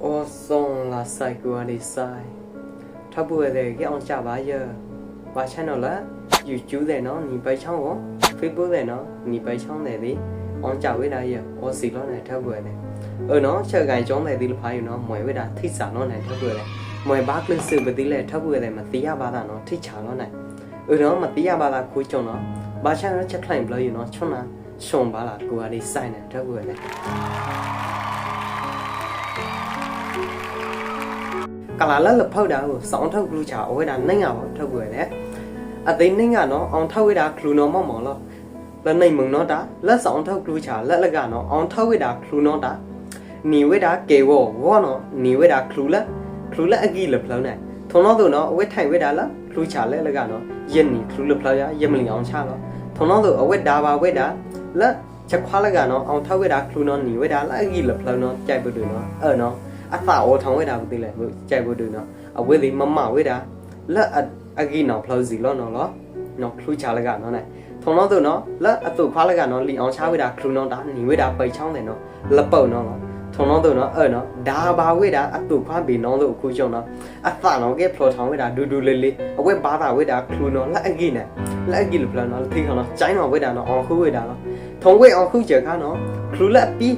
awesome la sai ku ni sai tha bu de ge on cha ba ye ba channel la youtube de no ni bai chang ko facebook de no ni bai chang de ni on cha we da ye o si lo ne tha bu de ờ nó chờ gai chong de đi lu phai nó moi we da thi sa nó này tha bu de moi ba clip sự ba đi le tha bu de ma ti ya ba da nó thi cha nó này ờ nó ma ti ya ba da khu chong nó ba channel chat line blur you know chona ရှုံပါလားကိုကလေးစိုက်နေတက်ဘူးလေ က်လဖောက်တာကိုစောင်းထုတ်ကလူချာအဝဲတာနိုင်ရပါထုတ်ွယ်လေအသိနိုင်ကနော်အောင်ထုတ်ဝဲတာခလူနော်မောက်မော်လောလက်နိုင်မုံနော်တာလက်ဆောင်ထုတ်ကလူချာလက်လက်ကနော်အောင်ထုတ်ဝဲတာခလူနော်တာနီဝဲတာကေဝဝေါနော်နီဝဲတာခလူလက်ခလူလက်အကြီးလဖလောင်းနေထုံတော့သူနော်အဝဲထိုင်ဝဲတာလားခလူချာလက်လက်ကနော်ယက်နီခလူလဖလောင်းရယက်မလီအောင်ချလောထုံတော့သူအဝဲဒါပါဝဲတာလက်ချက်ခွာလက်ကနော်အောင်ထုတ်ဝဲတာခလူနော်နီဝဲတာလက်အကြီးလဖလောင်းနော်ကြိုက်ပတူနော်အဲ့နော် အသာအောထောင်းဝဲတာမသိလဲကြိုက်ဖို့တူနော်အဝဲဒီမမဝဲတာလက်အဂီနော်ဖလို့စီလောနော်လောနော်ခလူချလကနော်နဲ့ထုံတော့သူနော်လက်အတူခွာလကနော်လီအောင်ချဝဲတာခလူနော်တာညီဝဲတာပိတ်ချောင်းတယ်နော်လက်ပုတ်နော်လောထုံတော့သူနော်အဲ့နော်ဒါဘာဝဲတာအတူခွာဘီနော်သူအခုချုံနော်အသာနော်ကဲဖလို့ထောင်းဝဲတာဒူဒူလေးလေးအဝဲဘာသာဝဲတာခလူနော်လက်အဂီနဲ့လက်အဂီလဖလို့နော်ထိခေါနော်ကျိုင်းနော်ဝဲတာနော်အောင်ခုဝဲတာနော်ထုံဝဲအောင်ခုကြခါနော်ခလူလက်ပြီး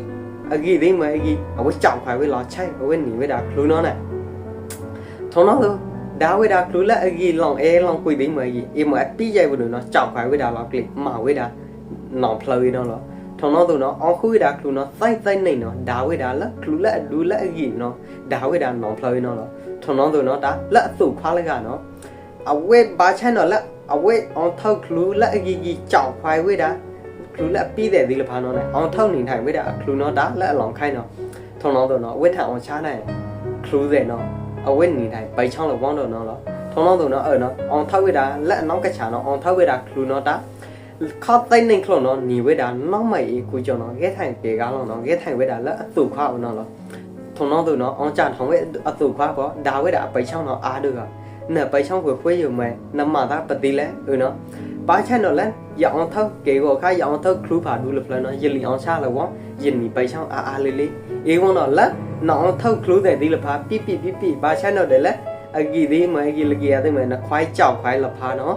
အကြီးသိမအကြီးအဝကြောက်ခွာဝဲလာချိုင်ဝဲနေဝဲတာခလူနော်နဲ့ထုံတော့ဒါဝဲတာခလူလက်အကြီးလောင်အဲလောင်ကွေသိမအကြီးအမအပိကြိုက်ဘူးနော်ကြောက်ခွာဝဲတာလောက်ကလေးမဝဲတာနောင်ဖလဝဲနော်လောထုံတော့သူနော်အောင်ခွေတာခလူနော်စိုက်စိုက်နေနော်ဒါဝဲတာလက်ခလူလက်လူလက်အကြီးနော်ဒါဝဲတာနောင်ဖလဝဲနော်လောထုံတော့သူနော်ဒါလက်အစုခွာလိုက်ကတော့အဝဲဘာချန်နော်လက်အဝဲအောင်ထောက်ခလူလက်အကြီးကြီးကြောက်ခွာဝဲတာ ครูละปี้แต่ดีละพานอนอ๋อท่องหนิถ่ายไว้ดาครูเนาะดาละหลองไข่เนาะทองน้องตัวเนาะเวทถ่ายออนช้าหน่อยครูเสร็จเนาะเอาเวทหนิถ่ายไปช่องละว่องตัวเนาะเหรอทองน้องตัวเนาะเออเนาะอ๋อท่องไว้ดาละน้องกระฉาเนาะอ๋อท่องไว้ดาครูเนาะดาข้าวใต้หนึ่งครนเนาะหนีไว้ดาน้องใหม่กูจะเนาะแก่ถ่ายเก๋กาเนาะแก่ถ่ายไว้ดาละสู่ข้าวเนาะเหรอทองน้องตัวเนาะอ๋อจานทองไว้อสู่ข้าวก็ดาไว้ดาไปช่องเนาะอาเดือเนี่ยไปช่องคุยคุยอยู่ไหมน้ำมาตาปฏิแล้วเออเนาะ ဘာချန်တော့လဲရအောင်ထောက်ကေကိုခါရအောင်ထောက်ခလူပါဒူလဖလနော်ယလီအောင်ချလောဝယင်မီပိုင်ဆောင်အာအာလေးလေးအေဝနော်လဲနော်အောင်ထောက်ခလူတဲ့ဒီလဖာပိပိပိပိဘာချန်တော့တယ်လဲအဂီဒီမအဂီလကီရတဲ့မနခွိုင်းကြောက်ခွိုင်းလဖာနော်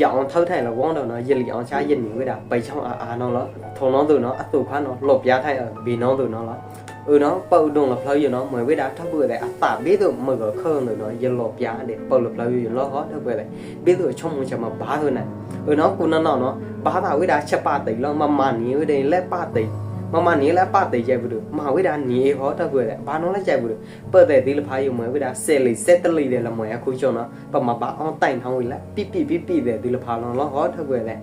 ရအောင်ထောက်ထိုင်လောဝတော့နော်ယလီအောင်ချယင်မီဝဲတာပိုင်ဆောင်အာအာနော်လောထုံနော်သူနော်အတူဖာနော်လော့ပြားထိုင်ဘီနော်သူနော်လော ừ nó bầu đồng là phơi giờ nó mới với đã thắp vừa lại à tả biết rồi mà gỡ khơ rồi nó giờ lọp giá để bầu lập phơi giờ lo hết thắp vừa lại biết rồi trong một chầm mà bá hơn này ừ nó cũng nó nó nó bá vào với đã chập ba tỷ lo mà màn như đây lép ba tỷ mama ni la pa te jai bu ma we da ni ho ta bu le ba no la jai bu pa te de la pha yu ma we da se le se te le de la ma ya khu cho na pa ma ba on tai thang we la pi pi pi pi de de la pha lo lo ho ta bu le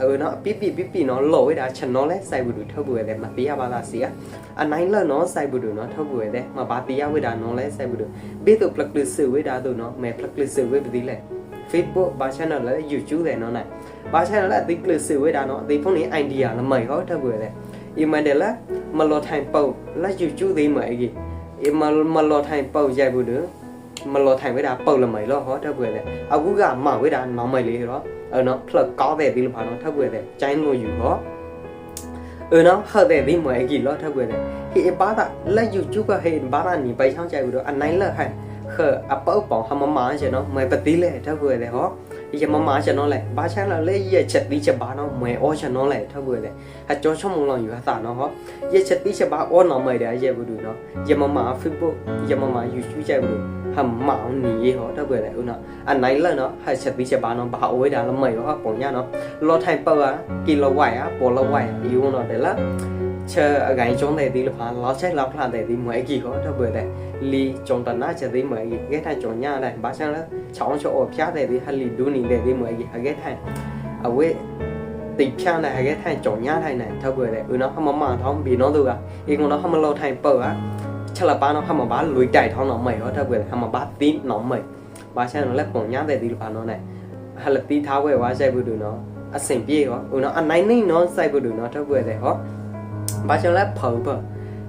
အဲ့နော်ပိပိပိပိနော်လော်ဝဲတာချန်နော်လဲစိုက်ဘူးတူထုတ်ဘူးလဲမပေးရပါလားစီကအနိုင်လနော်စိုက်ဘူးတူနော်ထုတ်ဘူးလဲမပါပေးရဝဲတာနော်လဲစိုက်ဘူးတူဘေးသူပလက်ကလစ်ဆဝဲတာတို့နော်မဲပလက်ကလစ်ဆဝဲပတိလဲ Facebook ဘာ channel လဲ YouTube လဲနော်နိုင်ဘာ channel လဲအသိကလစ်ဆဝဲတာနော်အသိဖုန်းနေ idea လမိုင်ဟောထုတ်ဘူးလဲ อีมันเดละมาลอทายเป่าละจู่จู่ดีไหมกีอีมามาลอทายเป่าใจบุเด้อมาลอทายเวลาเป่าละไหมล่ะฮะถ้าเบื่อเลยเอากูก็มาเวลาน้องไม่เลยเหรอเออเนาะเพลิดก้าวไปดีหรือเปล่าเนาะถ้าเบื่อเลยใจงูอยู่เหรอเออเนาะเขาแต่ดีไหมกีล่ะถ้าเบื่อเลยที่ไอ้บ้าตะละจู่จู่ก็เห็นบ้านั่นหนีไปช่างใจบุเด้ออันไหนเลิกให้เขาเอาเป่าป่องทำมาหมาใช่เนาะไม่ปฏิเลยถ้าเบื่อเลยฮะ ရမမာချန်နော်လဲဘာချန်လာလဲရဲ့ချက်ပြီးချက်ဘာနော်မွဲအောချန်နော်လဲထောက်ွယ်လဲအကျော်ချုံမုံလောင်ယူဟာနော်ဟောရဲ့ချက်ပြီးချက်ဘာအောနော်မဲတဲ့ရဲ့ဘူးနော်ရမမာ Facebook ရမမာ YouTube ချက်ဘူးဟမ်မောင်နီရေဟောတော့ပဲလေဦးနော်အနိုင်လနော်ဟာချက်ပြီးချက်ပါနော်ဘာအဝေးတာလမေရောပုံညနော်လောထိုင်ပတ်ကကီလိုဝိုင်ဟာပေါ်လဝိုင်ယူနော်တယ်လား ချာအကိုင်ကျုံးတဲ့ဒီလဖာလောက်ချက်လောက်ဖလာတဲ့ဒီမွဲကြီးဟောတော့ပဲလေလီကျုံတနာချက်ဒီမွဲကြီးကဲထိုင်ကျုံညာလိုက်ဘာချန်လဲချောင်းချောဖျားတဲ့ဒီဟလီဒူနေတဲ့ဒီမွဲကြီးအကဲထိုင်အဝဲတိဖြားနေဟဲ့ထိုင်ကြုံညာထိုင်နေထောက်ွယ်တယ်ဦးနော်ဟမမထောင်းဘီနော်သူကအေကုံတော့ဟမလောက်ထိုင်ပေါ့က chắc là ba nó hăm mà bá lùi chạy thong nó mày đó theo quyền hăm mà bá tín nó mày ba xe nó lép bổng nhá để đi là nó này hay là tí tháo về quá xe vừa được nó à sành bia đó ừ nó ăn nấy nấy nó xe vừa được nó theo quyền này đó ba xe lép phở bờ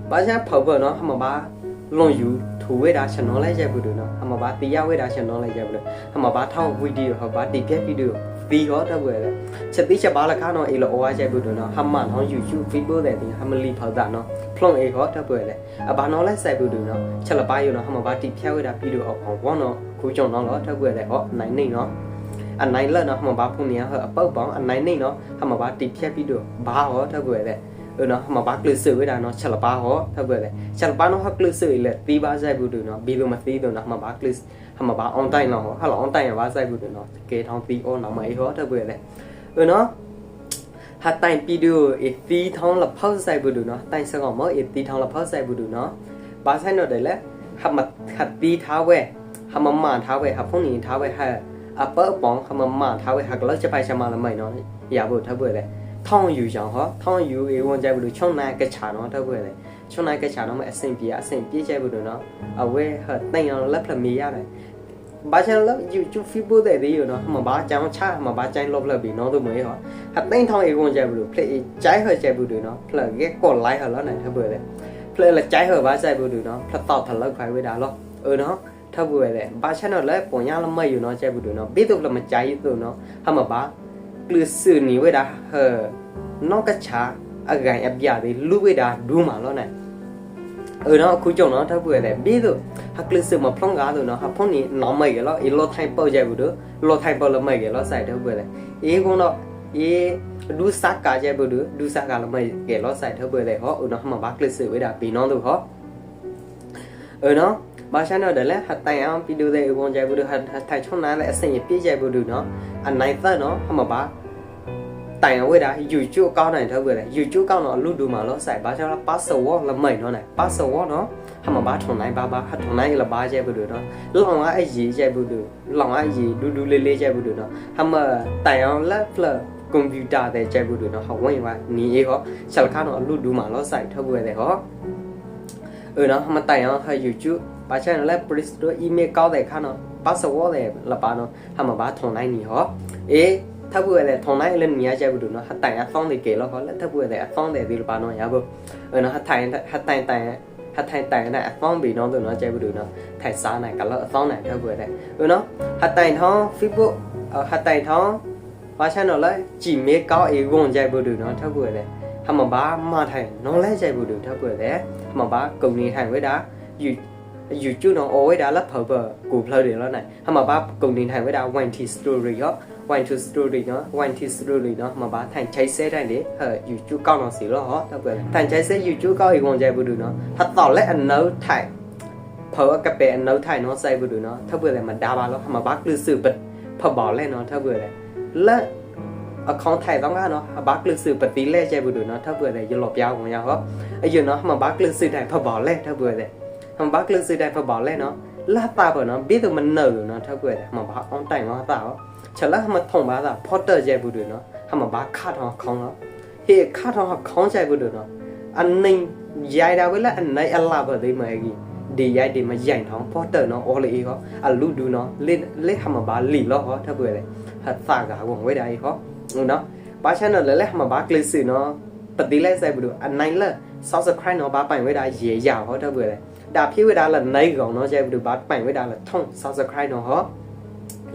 ba xe phở bờ nó hăm mà bá lon yu thủ với đá chân nó lấy xe vừa được nó hăm mà bá tí giao với đá chân nó lấy xe vừa được hăm mà bá thao video hoặc bá tí phép video တီဟောတပွဲလေချက်တိချက်ပါလခါနော်အေလောအဝါချက်ဘူးတော့နော်ဟမနော် YouTube Facebook တဲ့ဒီဟမလီဖောက်တာနော်ဖလုံအေဟောတပွဲလေအဘာနော်လဲစိုက်ဘူးတော့နော်ချက်လပါယူနော်ဟမဘာတိဖြဲဝဲတာပြီးတော့အောင်ဘောနော်ခုကြုံနော်လောတပွဲလေဟောနိုင်နေနော်အနိုင်လက်နော်ဟမဘာဖုန်နေဟအပုတ်ပေါင်းအနိုင်နေနော်ဟမဘာတိဖြဲပြီးတော့ဘာဟောတပွဲလေ နော်ဟမဘာကလစ်ဆွေဝဲတာနော်ချက်လပါဟောဟုတ်ပဲလေချက်လပါနော်ဟကလစ်ဆွေလေတီဘာဆိုင်ဘူးတူနော်ဘီလိုမသီးတူနော်ဟမဘာကလစ်ဟမဘာအွန်တိုင်းနော်ဟောဟာလောအွန်တိုင်းရဘာဆိုင်ဘူးတူနော်ကေထောင်းသီးအောနော်မအေးဟောဟုတ်ပဲလေဟုတ်နော်ဟာတိုင်ပီဒူအသီးထောင်းလဖောက်ဆိုင်ဘူးတူနော်တိုင်စကောမောအသီးထောင်းလဖောက်ဆိုင်ဘူးတူနော်ဘာဆိုင်တော့တယ်လေဟမခတ်တီထားဝဲဟမမန်ထားဝဲဟဖုန်နီထားဝဲဟာအပအပေါင်းဟမမန်ထားဝဲဟာကလောက်ချက်ပိုင်ချက်မလာမိုင်နော်ရဖို့ထားပွဲလေ ထောင်းယူကြောင်ဟောထောင်းယူအေဝန်ကြိုက်ဘူးချုံနိုင်ကချာနော်ထပွေလေချုံနိုင်ကချာနော်မအစင်ပြေအစင်ပြေကြိုက်ဘူးနော်အဝဲဟတိုင်အောင်လက်ဖလမီရတယ်ဘာချန်လယူချူဖီပိုတဲ့ဒီနော်မဘာကြောင်ချမဘာချိုင်းလော့ဖလဘီနော်တို့မေဟောဟတိန်ထောင်းအေဝန်ကြိုက်ဘူးဖလေချိုင်းဟဲ့ကြိုက်ဘူးနော်ဖလကဲကောလိုက်ဟလောနိုင်ထပွေလေဖလေလချိုင်းဟဲ့ဘာဆိုင်ဘူးနော်ဖလတော့ထလောက်ခိုင်ဝေးတာလောเออနော်ထပ်ပွေလေဘာချန်တော့လဲပုံရလမယူနော်ကြိုက်ဘူးနော်ပြီးတော့လမချိုင်းသူနော်ဟမဘာ กลือสื่อนี่เวดาเฮอนอกกระชาอะไรอับยาดิลูเวดาดูมาแล้วเนี่ยเออเนาะคุยจงเนาะถ้าเผื่อแต่บี้ตัวฮักลือสื่อมาพร้องกาตัวเนาะฮักพวกนี้น้องไม่กันแล้วอีโลไทยเปิลใจบุดูโลไทยเปิลละไม่กันแล้วใส่ถ้าเผื่อแต่เอ้กูเนาะเอ้ดูสักกาใจบุดูดูสักกาละไม่กันแล้วใส่ถ้าเผื่อแต่ฮะเออเนาะมาบักลือสื่อเวดาปีน้องตัวฮะเออเนาะ ဘာရှာတော့တယ်လေဟတိုင်အောင်ပြီးလို့တဲ့ဝန်ကြဘူးတို့ဟထိုင်ချုံနာလေအစင်ရပြည့်ကြဘူးတို့เนาะအနိုင်သက်เนาะဟမဘာတိုင်ဝဲတာယူကျိုးကောင်းနိုင်တော့ပဲလေယူကျိုးကောင်းတော့လူဒူမှာလောဆိုင်ဘာကြောင့်လဲပါစဝလမိုင်နော်နိုင်ပါစဝနော်ဟမဘာထုံနိုင်ဘာဘာဟထုံနိုင်လဘာကျဲဘူးတို့နော်လောင်အရေးကျဲဘူးတို့လောင်အရေးဒူဒူလေးလေးကျဲဘူးတို့နော်ဟမတိုင်အောင်လက်ဖလကွန်ပျူတာတဲ့ကျဲဘူးတို့နော်ဟဝင်းဝနီအေဟောချက်ခါတော့လူဒူမှာလောဆိုင်ထုတ်ပဲလေဟောเออเนาะဟမတိုင်အောင်ဟာ YouTube ပါချန်လဲပရစ်တို့အီးမေးလ်ကောက်တဲ့ခါနော်ပတ်စဝေါ်တဲ့လပါနော်ဟာမဘာထုံနိုင်နီဟောအေးထပ်ပွဲတဲ့ထုံနိုင်လည်းမြင်ကြဘူးတို့နော်ဟတိုင်အသောင်းတွေကေလောဟောလက်ထပ်ပွဲတဲ့အသောင်းတဲ့ဒီလပါနော်ရဘူးအဲ့နော်ဟတိုင်ဟတိုင်တိုင်ဟထိုင်တိုင်နဲ့အဖောင်းပြီးတော့တော့ကျဲဘူးတို့နော်ထိုင်စားနိုင်ကလောအဖောင်းနိုင်တော့ဘူးတဲ့ဟုတ်နော်ဟတိုင်ထောင်း Facebook ဟတိုင်ထောင်းဘာချန်တော့လဲကြည်မေကောင်းအေကွန်ကျဲဘူးတို့နော်ထောက်ဘူးတဲ့ဟမဘာမထိုင်နော်လဲကျဲဘူးတို့ထောက်ဘူးတဲ့ဟမဘာကုံနေထိုင်ဝဲတာ you YouTube နော်အဝဲတာလက်ဖော်ပကိုဖလို့တယ်လို့နိုင်ဟမဘာကုံနေထိုင်ဝဲတာ 1T story ရော1 to story နော်1 to story နော်မဘာထိုင်ချိုက်ဆဲတိုင်းလေဟဲ့ YouTube ကောက်တော့စီလို့ဟောတော့ပဲထိုင်ချိုက်ဆဲ YouTube ကောက်ရေဝင်ကြဘူးနော်ဟာတော့လဲအနောက်ထိုင်ဖော်ကပဲအနောက်ထိုင်နော်စိုက်ဘူးနော်ထပ်ပဲလေမဒါပါလို့မဘာကလစ်ပဖဘော်လဲနော်ထပ်ပဲလေလက်အကောင့်ထိုင်တော့ကနော်ဘာကလစ်ပတိလဲကြဘူးနော်ထပ်ပဲလေရလောပြောင်းဝင်ရ ဟောအရင်နော်မဘာကလစ်တိုင်ဖဘော်လဲထပ်ပဲလေမဘာကလစ်တိုင်ဖဘော်လဲနော်လာပါဘနော်ပြီးတော့မနှုတ်နော်ထပ်ပဲလေမဘာအောင်တိုင်မှာတာဟောချက်လာမထုံပါတာဖော့တက်ရဲ့ဘူးတွေနော်ဟမဘာခါထောင်းခေါင်းတော့ဟေခါထောင်းခေါင်းချိုက်ဘူးတွေနော်အနိုင်ရိုက်တာပဲလားအနိုင်အလားပဲဒီမကြီးဒီရိုက်ဒီမရိုက်ထောင်းဖော့တက်နော်အော်လေဟောအလူဒူနော်လေလေဟမဘာလီလောဟောထပ်ပွေလေဟာသာကဝဝဲတာဟောဟုတ်နော်ဘာချန်နော်လေလေဟမဘာကလစ်စီနော်ပတိလဲဆိုင်ဘူးအနိုင်လက် subscribe နော်ဘာပိုင်ဝဲတာရေရဟောထပ်ပွေလေ ဒါဖြည့်ဝဲတာလည်းနိုင်ကောင်နော်ကျဲဘူးဘာပိုင်ဝဲတာလည်းထုံ subscribe နော်ဟော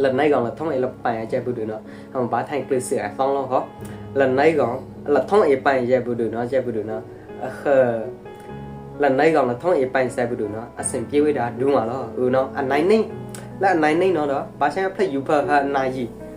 lần này còn là thông ấy là bài chạy bự nó không bá thành clip sửa phong lo khó lần này còn là thông ấy bài chạy bự nó chạy bự nó khờ lần này còn là thông ấy bài chạy bự nó à xem kia đã đúng mà lo ừ nó anh này này là anh này này nó đó bá sẽ play youtuber ha này gì play youtuber này gì nó bá bài với đã lấy thông đó đâu bự này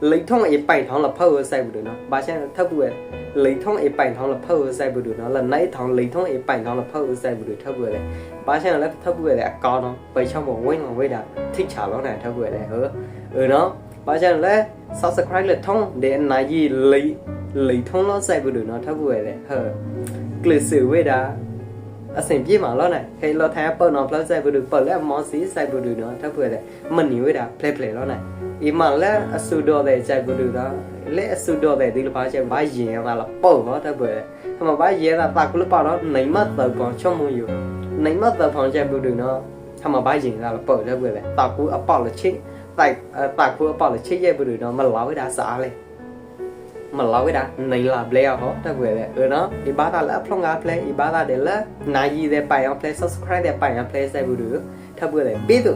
lấy thông ấy bài thông là power chạy bự nó bá sẽ thấp bự lấy thông ấy bài thông là power chạy bự nó lần này thông lấy thông ấy bài thông là power chạy bự thấp bự này ဘာချင်လဲထပ်ပွေလေအကောင်းတော့ပိတ်ချောင်းမဝင်းမဝေးတာထိချလောနိုင်ထပ်ပွေလေဟဲ့เออเนาะဘာချင်လဲ subscribe လေထုံးတဲ့နိုင်ကြီးလိလိထုံးလို့စိုက်ဘူးလို့เนาะထပ်ပွေလေဟဲ့ကလစ်စီဝေးတာ အစဉ်ပြေမှာလောနိုင်ခေလောထိုင်ပေါ့နော်ဖလောက်ဆိုင်ဘူးပေါ့လဲမောစီဆိုင်ဘူးနော်ထပ်ဖွဲ့တယ်မနီဝဲတာဖလက်ဖလက်လောနိုင်အီမန်လဲအဆူတော့တဲ့ဆိုင်ဘူးတော့လဲအဆူတော့တဲ့ဒီလိုပါချက်ဘာရင်ရတာလားပေါ့နော်ထပ်ဖွဲ့တယ်ဟမဘာရဲတာတာကလပါတော့နိုင်မတော့ပေါချုံမှုယူနိုင်မတော့ဖောင်ချက်ဘူးနော်ဟမဘာရင်ရတာပေါ့လဲပဲတာကူအပေါက်လက်ချိတ်တိုက်တာကူအပေါက်လက်ချိတ်ရဲ့ဘူးနော်မလာဝဲတာစားလဲ malawira naila blea ho ta gwele no ibada la plonga play ibada de la na yi de pa yang play subscribe de pa yang play sa bu du ta gwele bedu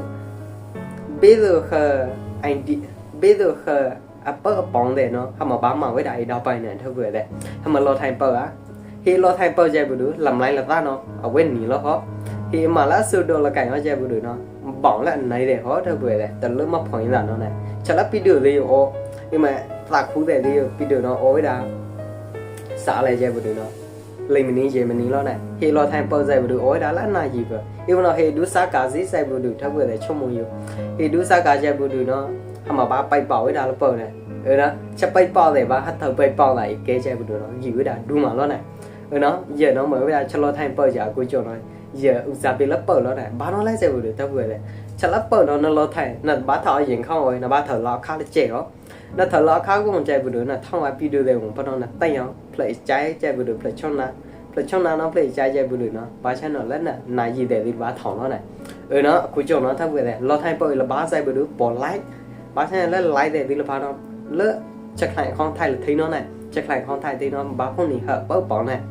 bedu ha id bedu ha a pa pong de no ha ma ba ma we dai da pa ne ta gwele ha ma lo thai pa a he lo thai pa ja bu du lam lai la ta no a we ni lo ho he ma la su do la kai ho ja bu du no bong la nai de ho ta gwele ta lu ma phoi la no ne chala pi du le yo o ဒီမှာ tak khu te de pi de no o da sa le je bu de no le mi ni je mi ni lo na he lo thain pau sai bu de o da la na ji bu even no he du sa ka si sai bu de thak bu de chom mu yo he du sa ka je bu de no ha ma ba pai pau da lo pau na เออนะจะไปปอเลยว่าถ้าเธอไปปอไหนเกจไปดูเนาะอยู่ได้ดูมาแล้วนะเออเนาะเยอะเนาะเหมือนเวลาชะลอทายเปิดจากกูจนเนาะเยอะอุตส่าห์ไปแล้วเปิดแล้วนะบ้านเราไล่ใจไปดูถ้าเบื่อเลย ฉลับเปิดนนรถไทยนั่นบ้าถอยิงเข้าไว้นะบ้าถอล้อข้าเจ๋อนั่นถอล้อข้ากูมันใจบุดูนั่นท่องไว้พี่ดูเลยผมพนนั่นแต่ยังเพลย์ใจใจบุดูเพลย์ช่องนะเพลย์ช่องนะน้องเพลย์ใจใจบุดูนะบ้าใช่นั่นแล้วน่ะนายยีเดลิบ้าถอนนั่นน่ะเออเนาะคุยจบเนาะถ้าเกิดเลยรถไทยเปิดละบ้าใจบุดูปอไลท์บ้าใช่แล้วไลท์เดลิบ้าเนาะเลิกจะใครของไทยหรือทีนั่นน่ะจะใครของไทยทีนั่นบ้าพวกนี้เหอะเปิดปอน่ะ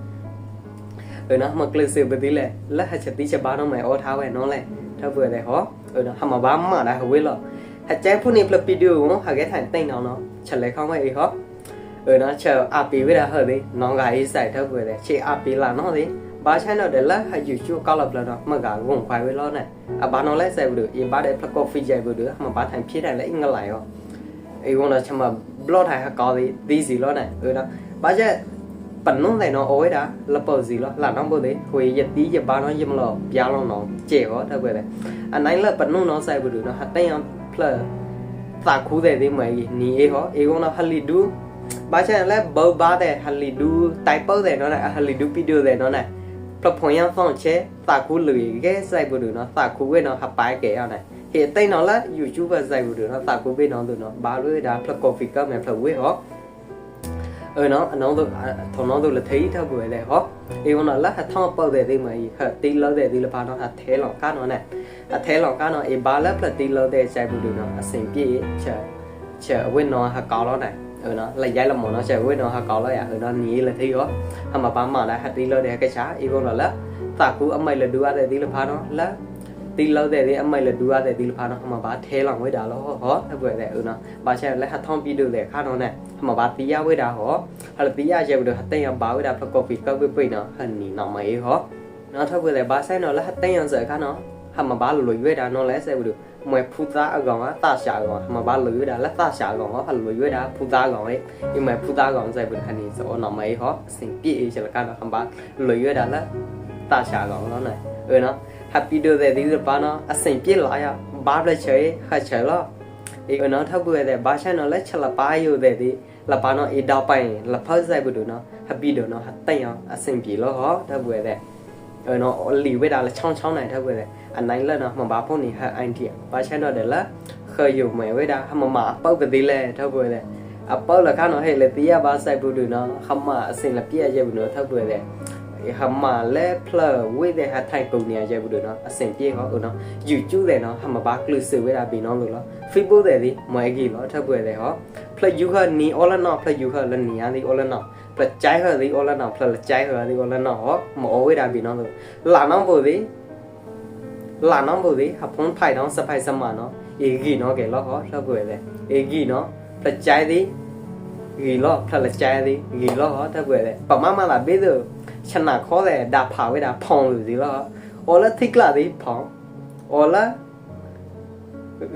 เออเนาะมันเกลือเสือไปดีเลยแล้วหาชติจะบ้าน้องใหม่โอ้ท้าแหวนน้องแหละ ถ้าเบื่อเลยฮะเออนะหามาบ้านมาได้เฮเวลหัดแจ้งผู้นี้ปลดปีดูหาแกถ่ายติงน้องเนาะฉันเลยเข้ามาอีฮะเออนะเชออาปีไว้ได้เฮ้ดิน้องกายใส่ถ้าเบื่อเลยเชอาปีละน้องดิบ้าใช่เนาะเดี๋ยวละหัดอยู่ชั่วก็หลับแล้วเนาะมากางงควายไว้แล้วเนี่ยอ่ะบ้านน้องแลใส่บุอีบ้านได้พระกอฟีใจบุมาบ้านถ่ายพี่ได้แล้วอิงอะไรอ่ะไอ้วันนั้นฉันมา blog ထိုင်ဟာကောဒီဒီစီလောနိုင်ဟိုနော်ဘာချက်ပနုံးတယ်နော်အိုးဒါလပေါ်စီလောလာတော့ဘုသေးဟိုရတီးရဘာနော်ရမလို့ပြားလုံးတော့ကျေဟောတပွဲလေအနိုင်လပနုံးနော်ဆိုင်ဘူးနော်ဟတန်ယံဖလသာခူးတဲ့ဒီမဲနီအေဟောအေကောနော်ဟလီဒူဘာချက်လဲဘောဘာတဲ့ဟလီဒူတိုင်ပေါတဲ့နော်ဟလီဒူပီဒိုတဲ့နော်နဲ့ပလဖွန်ယံဖောင်းချေသာခူးလူကဲဆိုင်ဘူးနော်သာခူးဝဲနော်ဟပိုင်ကဲရနိုင်ဟေတိတ်နော်လာ YouTube ဆိုင်ဘူးနော်သာကူပေးနော်သူနော်ဘာလို့ဒါဖလကော်ဖီကမယ်ဖလဝေးဟော เออเนาะอันน้องตัวทองน้องตัวละเทยเท่าบ่เลยฮะเอวน่ะละท่องเป้าได้ได้มั้ยฮะตีแล้วได้ตีละพาเนาะฮะเทหลอกก้าเนาะเนี่ยอะเทหลอกก้าเนาะเอบาละพลตีแล้วได้ใจบุดูเนาะอสิงพี่เฉเฉเว้นเนาะฮะกอแล้วเนี่ยเออเนาะละย้ายละหมอเนาะเฉเว้นเนาะฮะกอแล้วอ่ะเออเนาะนี้ละเทยฮะทำมาปามาละฮะตีแล้วได้กะชาเอวน่ะละตากูอมัยละดูอะได้ตีละพาเนาะละ ตีเราแต่ที่อไม่ละดูอะไรตีละพานะมาบาเทหลังไว้ดาแล้วฮะถ้าเบื่อแต่เออนะบาใช่แล้วหัดท่องปีดูแต่ข้าน้องเนี่ยมาบาตียาไว้ดาฮะฮัลตียาเจ้าดูหัดเตยบาไว้ดาพระกฟีก็ไปไปเนาะหันนี่น้องไม่ฮะเนาะถ้าเบื่อแต่บาใช่เนาะแล้วหัดเตยเสือข้าเนาะหามาบาลุยไว้ดาน้อง แล้วใส่ดูมวยพูดาก่อนตาชาก่อนมาบาลุยไว้ดาแล้วตาชาก่อนหัดลุยไว้ดาพูดาก่อนไอ้ยังมวยพูดาก่อนใส่บุญหันนี่สอนน้องไม่ฮะสิ่งปีเอชละกันทำบาลุยไว้ดาแล้วตาชาก่อนแล้วเนี่ยเออเนาะ happy do the this ba no အစိမ်ပြစ်လာရဘာဘလက်ချေခါချေလောအေကနော်ထပ်ပွေတဲ့ဘာချန်နော်လက်ချက်လပါယူတဲ့ဒီလပါနော်အေတော့ပိုင်လဖောက်ဆိုင်ဘူးတို့နော် happy တို့နော်ဟတန်အောင်အစိမ်ပြေလောဟောထပ်ပွေတဲ့အဲနော်လီဝဲတာလချောင်းချောင်းနိုင်ထပ်ပွေတဲ့အနိုင်လက်နော်မဘာဖုန်နေဟာအိုင်တီဘာချန်တော့တယ်လားခေယူမဲဝဲတာဟမမပောက်ပတိလဲထပ်ပွေတဲ့အပေါက်လခါနော်ဟဲ့လေတရားဘာဆိုင်ဘူးတို့နော်ခမအစင်လပြည့်ရဲ့ဘူးနော်ထပ်ပွေတဲ့ ဟမလဲဖလဝိတဲ့ဟာထိုင်ပုံနေရဘူးနော်အစင်ပြေဟောနော်ယူကျူးတယ်နော်ဟမဘာကလူစဝဲတာဘီနော်လို့လားဖိပိုးတယ်ဒီမွဲကြီးလောထပ်ပွေတယ်ဟောဖလယူခနီအော်လနော်ဖလယူခလနီယာဒီအော်လနော်ဖလကြိုင်ဟဒီအော်လနော်ဖလကြိုင်ဟဒီအော်လနော်ဟောမအော်ဝဲတာဘီနော်လို့လာနော်ပို့ဒီလာနော်ပို့ဒီဟဖုန်ဖိုင်နော်စဖိုင်စမနော်အေဂီနော်ကဲလောဟောထပ်ပွေတယ်အေဂီနော်ဖလကြိုင်ဒီဂီလောဖလကြိုင်ဒီဂီလောဟောထပ်ပွေတယ်ပမမလာဘေးတော့ ชนะข้อแต่ดาผาไว้ดาพองหรือสิล่ะโอละทิกละดิพองโอละ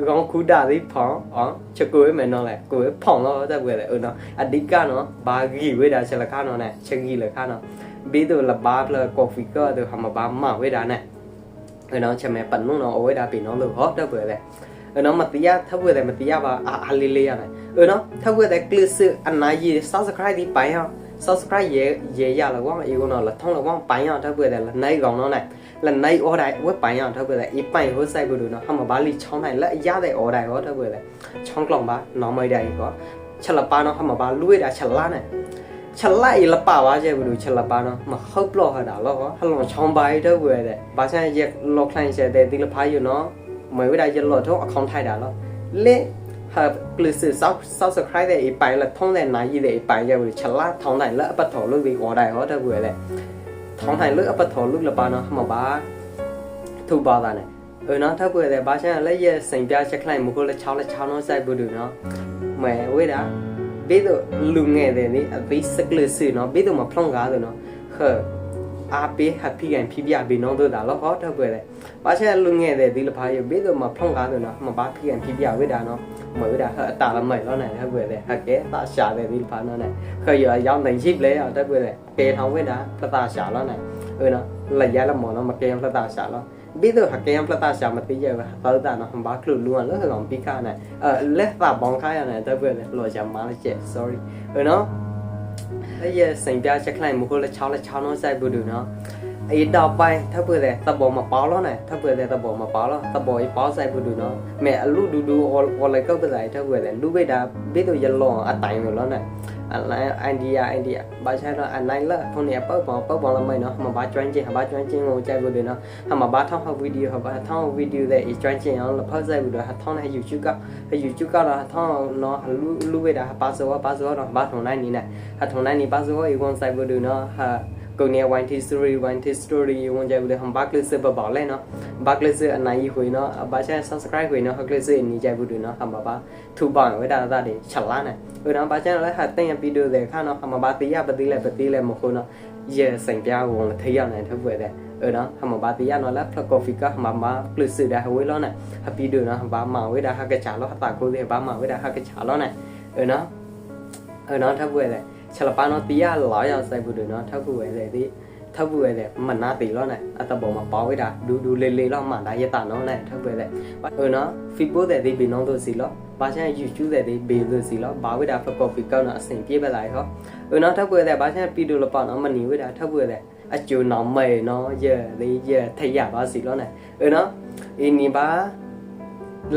กองคูดาดิพองอ๋อจะกูไว้เหมือนน้องแหละกูไว้พองแล้วแต่เบื่อเลยเออเนาะอดีกาเนาะบากีไว้ดาเชลค่าเนาะเนี่ยเชกีเลยค่าเนาะบีตัวละบาเลยกอฟิก็ตัวทำมาบามาไว้ดาเนี่ยเออเนาะใช่ไหมปั่นนุ่งเนาะเอาไว้ดาปีน้องเลยฮอแต่เบื่อเลยเออเนาะมาตียาถ้าเบื่อแต่มาตียาว่าอะลิเลยอะไรเออเนาะถ้าเบื่อแต่กลือซื้ออันไหนยี subscribe ที่ไปฮะ subscribe ရေရေရလာကွာအေကောနော်လထုံးလကွာပိုင်ရထောက်ပြတယ်လနိုင်ကောင်နော်နိုင်လနိုင် order ဝက်ပိုင်ရထောက်ပြတယ်အပိုင်ဟိုဆိုင်ဘူးလို့နော်ဟမဘာလီချောင်းနိုင်လက်ရတဲ့ order ဟောထောက်ပြတယ်ချောင်းကလောင်ပါနော်မိုက်တယ်ကောချက်လပါနော်ဟမဘာလွေးတာချက်လာနဲ့ချက်လိုက်လပါပါကျဘူးလို့ချက်လပါနော်မဟုတ်လို့ဟာတာလောဟဟလုံချောင်းပါထောက်ပြတယ်ဘာဆိုင်ရက်လောခလိုင်းချက်တဲ့ဒီလဖာယူနော်မွေဝဒါရလောထုံးအကောင့်ထိုက်တာလောလေ ဟာကလစ်စဆောက်ဆောက်စခရိုက်တဲ့အပိုင်လက်ထုံးတဲ့နိုင်ရတဲ့အပိုင်ရဲ့ချလာထောင်းနိုင်လက်အပတ်တော်လို့ဒီအော်တိုင်းဟောတဲ့ဘူးလေထောင်းနိုင်လို့အပတ်တော်လို့လပါနော်မှာပါသူပါတာနဲ့ เออเนาะถ้าเปิดแต่บ้านฉันแล้วยังสิ่งပြချက်ခလိုက်မကိုလည်းချောင်းလည်းချောင်းတော့စိုက်ဘူးတို့เนาะမဲဝေးတာဘေးတော့လူငယ်တယ်လေအသေးစကလစ်စီเนาะဘေးတော့မဖလုံကားတယ်เนาะခ အားပေး happy ကန်ဖြစ်ပြပြီးနော်တို့တာလောဟောတော့ကွယ်လေပါချက်လူငယ်တဲ့ဒီလဖာယူပြီးတော့မဖုံကားတော့နော်မပါဖြစ်ကန်ဖြစ်ပြဝိတာနော်မဝိတာဟအတာလမိုင်လောနိုင်ဟကွယ်လေဟကဲတာရှာတဲ့ဒီလဖာနော်နဲ့ခေရရောက်နိုင်ရှိလေတော့ကွယ်လေကေထောင်ဝိတာသတာရှာလောနိုင်ဟိုနော်လက်ရလမော်နော်မကေသတာရှာလောပြီးတော့ဟကဲံပလတာရှာမသိရပါဘာလို့တာနော်ဘာကလူလူကလောဟကောင်ပိခါနဲ့အဲလက်ပါဘောင်ခါရနဲ့တော့ကွယ်လေလောရှာမလားချက် sorry ဟိုနော် này lùi chậm má là chết sorry rồi nó bây giờ sinh ra chắc lại một cô là cháu là cháu nó sai vừa được nó ấy đào bayถ้าเพื่อแต่ตะบอมาเปาแล้วน่ะถ้าเพื่อแต่ตะบอมาเปาแล้วตะบอยเปาใส่เพื่อดูเนาะแม่ลูกดูดูอะไรก็ไปใส่ถ้าเพื่อแต่ลูกไม่ได้biết được giờ lò à tại rồi đó này anh lại anh đi à anh đi à bà sai đó anh này là thằng này bớt bỏ bớt bỏ là mày nó mà bà chuyên chơi bà chuyên chơi ngồi chơi vừa được nó mà bà thông học video học bà thông video để chuyên chơi nó là phát ra vừa được thông này youtube các hay youtube các là thông nó lu lu về đã ba số ba số đó ba thằng này nè nè thằng này nè ba số ý quan sai vừa được nó ha ကိုနေ1 history 1 history ဝန်ကြဘူးလေဟ kone wine history wine history won ja ule hum bakle se ba le no bakle se anai hui no ba cha subscribe hui no hakle se ni ja bu du no hum ba thu ba we da da de chala na we na ba cha la ha tin ya video de kha no hum ba ti ya ba ti le ba ti le mo ko no ye sain pya won la thai ya na thu we de เออนะทำมาตียานอแล้วพกอฟิกมามาปลื้สื่อได้เว้ยแล้วน่ะฮับปีเดือนนะบ้ามาเว้ยได้ฮักกระจาแล้วตากูเดียบ้ามาเว้ยได้ฮักกระจาแล้วน่ะเออนะเออนะถ้าเว้ยเลย ချက်လပါနော်တီယာလာရဆိုင်ဘူးတို့နော်ထုတ်ွယ်တဲ့ဒီထောက်ပွေလေမနာတီလောနဲ့အတဘောမှာပေါဝိတာဒူဒူလေလေလောက်မှဒါရတာနော်နဲ့ထောက်ပွေလေဟိုနော်ဖီပိုတဲ့ဒီဘီနောတို့စီလောဘာချန်ယူကျူးတဲ့ဒီဘေတို့စီလောဘာဝိတာဖကော်ဖီကောနော်အစင်ပြေးပဲလာဟောဟိုနော်ထောက်ပွေတဲ့ဘာချန်ပီဒိုလပေါ့နော်မနီဝိတာထောက်ပွေတဲ့အကျိုးနောင်မဲနော်ရဲလေရဲထရပါစီလောနဲ့ဟိုနော်အင်းနီပါ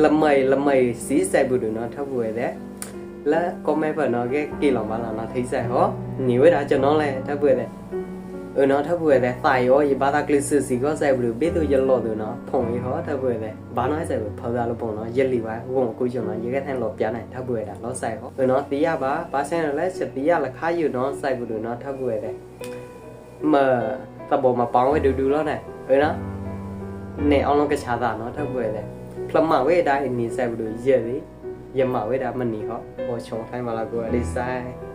လမိုင်လမိုင်စီးဆိုင်ဘူးတို့နော်ထောက်ပွေတဲ့ လာကွန်မန့်ပါနော်ကဲကေလောင်ပါလားနော်ထိဆက်ဟောနေဝဲတာကျွန်တော်လည်းထပ်ပွေတယ်အနော်ထပ်ပွေတယ်စာရောရပါတာကလစ်စစ်စီကောဆိုင်ဘူးဘေးသူရလော့သူနော်ဖုန်ရဟောထပ်ပွေတယ်ဘာနိုင်ဆိုင်ဘူးဖော်ပြလို့ပုံနော်ရက်လီပါဝုံကိုကျွန်တော်ရေကထိုင်လော့ပြနိုင်ထပ်ပွေတာလော့ဆိုင်ဟောအနော်တီးရပါဘာဆန်လည်းချက်တီးရလခါယူနော်ဆိုင်ဘူးနော်ထပ်ပွေတယ်မသဘောမပောင်းဝဲဒူဒူလောနဲ့အနော်နေအောင်လောကချာတာနော်ထပ်ပွေတယ်ဖလမဝဲတိုင်းနေဆိုင်ဘူးရက်လေး yamma weda mani ho o chong thai mala go desai